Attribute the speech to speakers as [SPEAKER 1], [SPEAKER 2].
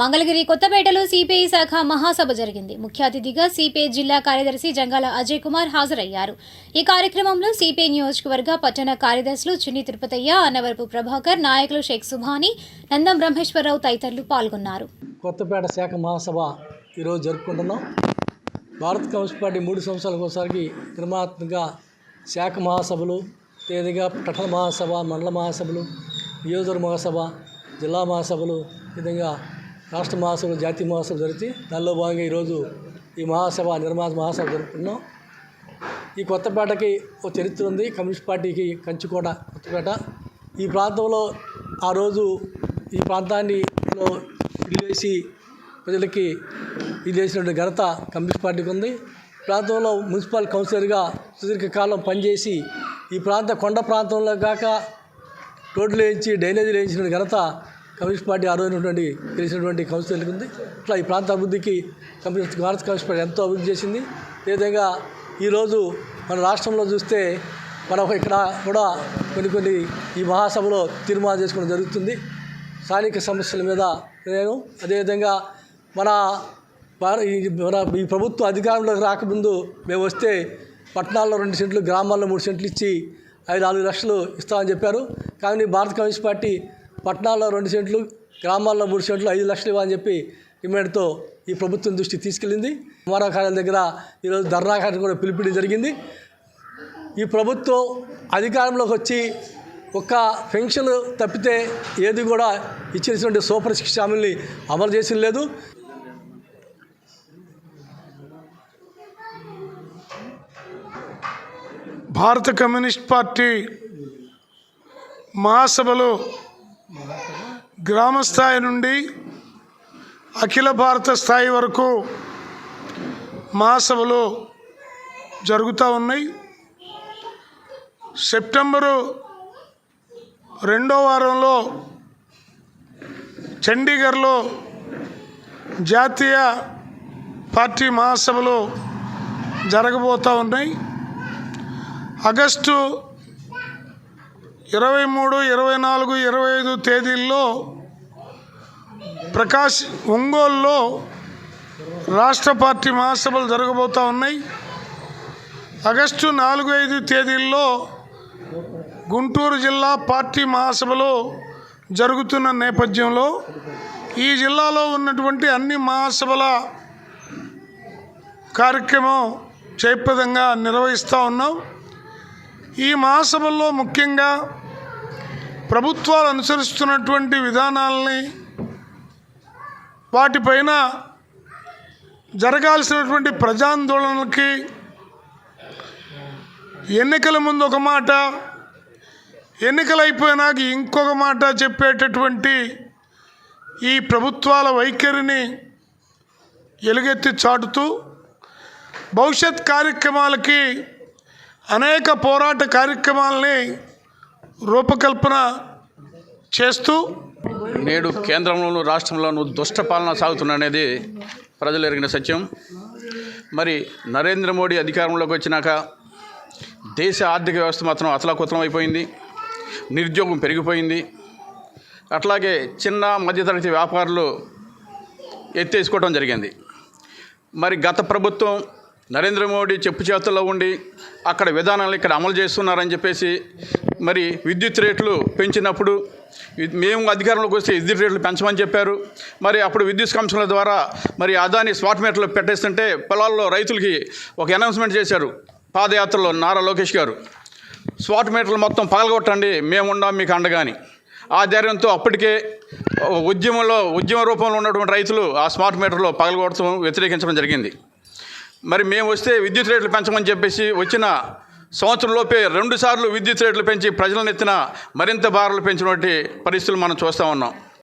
[SPEAKER 1] మంగళగిరి కొత్తపేటలో సిపిఐ శాఖ మహాసభ జరిగింది. ముఖ్య అతిథిగా సిపిఐ జిల్లా కార్యదర్శి జంగాల అజయ్ కుమార్ హాజరయ్యారు. ఈ కార్యక్రమంలో సిపిఐ నియోజకవర్గ పట్టణ కార్యదర్శులు చిన్ని తిరుపతయ్య అన్నవరపు ప్రభాకర్ నాయకులు షేక్ సుభాని నందం బ్రహ్మేశ్వరరావు తదితరులు పాల్గొన్నారు.
[SPEAKER 2] కొత్తపేట శాఖ మహాసభ ఈరోజు జరుపుకుంటున్నాం. భారత కమ్యూనిస్ట్ పార్టీ మూడు సంవత్సరాలకు ఒకసారికి నిర్మాత్మకంగా శాఖ మహాసభలు తేదీగా పట్టణ మహాసభ మండల మహాసభలు నియోజకవర్గ మహాసభ జిల్లా మహాసభలు విధంగా రాష్ట్ర మహాసభలు జాతీయ మహాసభలు జరుగుతాయి దానిలో భాగంగా ఈరోజు ఈ మహాసభ నిర్మాణ మహాసభ జరుపుకున్నాం. ఈ కొత్తపేటకి ఒక చరిత్ర ఉంది. కమ్యూనిస్ట్ పార్టీకి కంచుకోట కొత్తపేట ఈ ప్రాంతంలో ఆ రోజు ఈ ప్రాంతాన్ని లో వేసి ప్రజలకి ఇల్లు ఘనత కమ్యూనిస్ట్ పార్టీకి ఉంది. ప్రాంతంలో మున్సిపల్ కౌన్సిలర్గా సుదీర్ఘకాలం పనిచేసి ఈ ప్రాంత కొండ ప్రాంతంలో కాక రోడ్లు వేయించి డ్రైనేజీలు వేయించిన ఘనత కమ్యూనిస్ట్ పార్టీ ఆ రోజు తెలిసినటువంటి కౌన్సిలర్కి ఉంది. ఇట్లా ఈ ప్రాంత అభివృద్ధికి కమ్యూనిస్ట్ భారత కమ్యూనిస్ట్ పార్టీ ఎంతో అభివృద్ధి చేసింది. అదేవిధంగా ఈరోజు మన రాష్ట్రంలో చూస్తే మనం ఇక్కడ కూడా కొన్ని కొన్ని ఈ మహాసభలో తీర్మానం చేసుకోవడం జరుగుతుంది. స్థానిక సమస్యల మీద నేను అదేవిధంగా మన ఈ మన ఈ ప్రభుత్వం అధికారంలోకి రాకముందు మేము వస్తే పట్టణాల్లో రెండు సెంట్లు గ్రామాల్లో మూడు సెంట్లు ఇచ్చి ఐదు నాలుగు లక్షలు ఇస్తామని చెప్పారు. కానీ భారత కమ్యూనిస్ట్ పార్టీ పట్టణాల్లో రెండు సెంట్లు గ్రామాల్లో మూడు సెంట్లు ఐదు లక్షలు ఇవ్వని చెప్పి డిమాండ్తో ఈ ప్రభుత్వం దృష్టి తీసుకెళ్ళింది. కుమారా కార్యాలయం దగ్గర ఈరోజు ధర్నా కార్యక్రమం కూడా పిలిపిడి జరిగింది. ఈ ప్రభుత్వం అధికారంలోకి వచ్చి ఒక్క పెన్షన్ తప్పితే ఏది కూడా ఇచ్చినటువంటి సూపర్ సిక్స్ హామీల్ని అమలు చేసిన లేదు.
[SPEAKER 3] భారత కమ్యూనిస్ట్ పార్టీ మహాసభలో గ్రామ స్థాయి నుండి అఖిల భారత స్థాయి వరకు మహాసభలు జరుగుతూ ఉన్నాయి. సెప్టెంబరు రెండో వారంలో చండీగఢ్లో జాతీయ పార్టీ మహాసభలు జరగబోతూ ఉన్నాయి. ఆగస్టు ఇరవై మూడు ఇరవై నాలుగు ఇరవై ఐదు తేదీల్లో ప్రకాష్ ఒంగోలులో రాష్ట్ర పార్టీ మహాసభలు జరగబోతూ ఉన్నాయి. ఆగస్టు నాలుగు ఐదు తేదీల్లో గుంటూరు జిల్లా పార్టీ మహాసభలు జరుగుతున్న నేపథ్యంలో ఈ జిల్లాలో ఉన్నటువంటి అన్ని మహాసభల కార్యక్రమం జయప్రదంగా నిర్వహిస్తూ ఉన్నాం. ఈ మహాసభల్లో ముఖ్యంగా ప్రభుత్వాలు అనుసరిస్తున్నటువంటి విధానాలని వాటిపైన జరగాల్సినటువంటి ప్రజాందోళనలకి ఎన్నికల ముందు ఒక మాట ఎన్నికలు అయిపోయినాక ఇంకొక మాట చెప్పేటటువంటి ఈ ప్రభుత్వాల వైఖరిని ఎలుగెత్తి చాటుతూ భవిష్యత్ కార్యక్రమాలకి అనేక పోరాట కార్యక్రమాలని రూపకల్పన చేస్తూ
[SPEAKER 4] నేడు కేంద్రంలోనూ రాష్ట్రంలోనూ దుష్ట పాలన సాగుతుందనేది ప్రజలు ఎరిగిన సత్యం. మరి నరేంద్ర మోడీ అధికారంలోకి వచ్చినాక దేశ ఆర్థిక వ్యవస్థ మాత్రం అతలాకుతలం అయిపోయింది నిరుద్యోగం పెరిగిపోయింది. అట్లాగే చిన్న మధ్యతరగతి వ్యాపారులు ఎత్తేసుకోవడం జరిగింది. మరి గత ప్రభుత్వం నరేంద్ర మోడీ చెప్పు చేతుల్లో ఉండి అక్కడ విధానాలు ఇక్కడ అమలు చేస్తున్నారని చెప్పేసి మరి విద్యుత్ రేట్లు పెంచినప్పుడు మేము అధికారంలోకి వస్తే విద్యుత్ రేట్లు పెంచమని చెప్పారు. మరి అప్పుడు విద్యుత్ సంస్థల ద్వారా మరి అదాని స్మార్ట్ మీటర్లు పెట్టేస్తుంటే పొలాల్లో రైతులకి ఒక అనౌన్స్మెంట్ చేశారు. పాదయాత్రలో నారా లోకేష్ గారు. స్మార్ట్ మీటర్లు మొత్తం పగలగొట్టండి మేము ఉండాం మీకు అండగాని. ఆ ధైర్యంతో అప్పటికే ఉద్యమంలో ఉద్యమ రూపంలో ఉన్నటువంటి రైతులు ఆ స్మార్ట్ మీటర్లో పగలగొడటం వ్యతిరేకించడం జరిగింది. మరి మేము వస్తే విద్యుత్ రేట్లు పెంచమని చెప్పేసి వచ్చిన సంవత్సరంలోపే రెండుసార్లు విద్యుత్ రేట్లు పెంచి ప్రజలను ఎత్తిన మరింత భారాలు పెంచినటువంటి పరిస్థితులు మనం చూస్తూ ఉన్నాం.